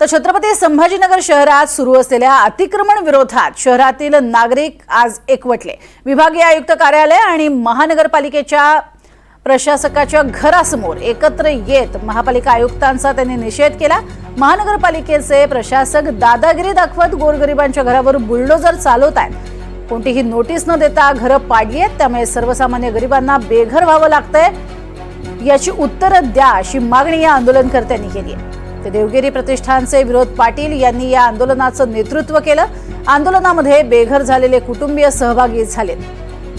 तर छत्रपती संभाजीनगर शहरात सुरू असलेल्या अतिक्रमण विरोधात शहरातील नागरिक आज एकवटले. विभागीय आयुक्त कार्यालय आणि महानगरपालिकेच्या प्रशासकाच्या घरासमोर एकत्र येत महापालिका आयुक्तांचा त्यांनी निषेध केला. महानगरपालिकेचे प्रशासक दादागिरी दाखवत गोरगरिबांच्या घरावर बुलडोजर चालवत आहेत कोणतीही नोटीस न देता घरं पाडली आहेत त्यामुळे सर्वसामान्य गरिबांना बेघर व्हावं लागतंय. याची उत्तरं द्या अशी मागणी या आंदोलनकर्त्यांनी केली आहे ते देवगिरी प्रतिष्ठानचे विरोध पाटील यांनी या आंदोलनाचं नेतृत्व केलं. आंदोलनामध्ये बेघर झालेले कुटुंबीय सहभागी झालेत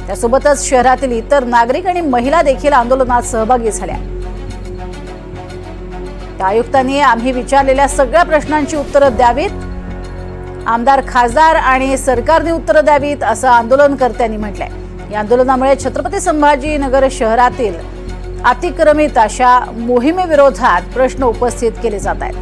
त्यासोबतच शहरातील इतर नागरिक आणि महिला देखील आंदोलनात सहभागी झाल्या. त्या आयुक्तांनी आम्ही विचारलेल्या सगळ्या प्रश्नांची उत्तरं द्यावीत. आमदार खासदार आणि सरकारने उत्तरं द्यावीत असं आंदोलनकर्त्यांनी म्हटलंय. या आंदोलनामुळे छत्रपती संभाजीनगर शहरातील अतिक्रमित अशा मोहिमेविरोधात प्रश्न उपस्थित केले जात आहेत.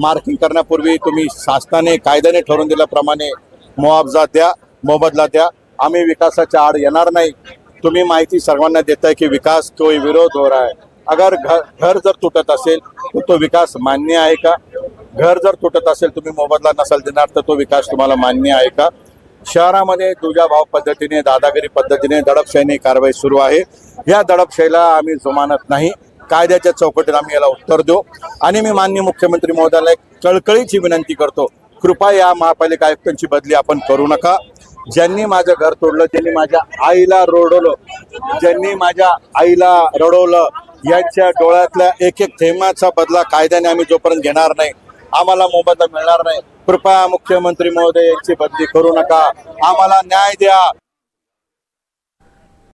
मार्किंग करण्यापूर्वी तुम्ही शासनाने कायद्याने ठरवून दिल्याप्रमाणे मुआवजा द्या मोबदला द्या. आम्ही विकासाच्या आड येणार नाही. तुम्ही माहिती सर्वांना देताय की विकास कोई विरोध हो रहा है. अगर घर घर जर तुटत असेल तर तो विकास मान्य आहे का? घर जर तुटत असेल तुम्ही मोबदला नसाल देणार तर तो विकास तुम्हाला मान्य आहे का? शहरामध्ये तुझ्या भाव पद्धतीने दादागिरी पद्धतीने दडपशाहीने कारवाई सुरू आहे. या दडपशाहीला आम्ही जुमानत नाही. कायद्याच्या चौकटीत आम्ही याला उत्तर देऊ. आणि मी माननीय मुख्यमंत्री महोदयाला एक कळकळीची विनंती करतो. कृपा या महापालिका आयुक्तांची बदली आपण करू नका. ज्यांनी माझं घर तोडलं ज्यांनी माझ्या आईला रडवलं ज्यांनी माझ्या आईला रडवलं यांच्या डोळ्यातल्या एक एक थेंबाचा बदला कायद्याने आम्ही जोपर्यंत घेणार नाही आम्हाला मोबदला मिळणार नाही. कृपया मुख्यमंत्री महोदय यांची बदली करू नका. आम्हाला न्याय द्या.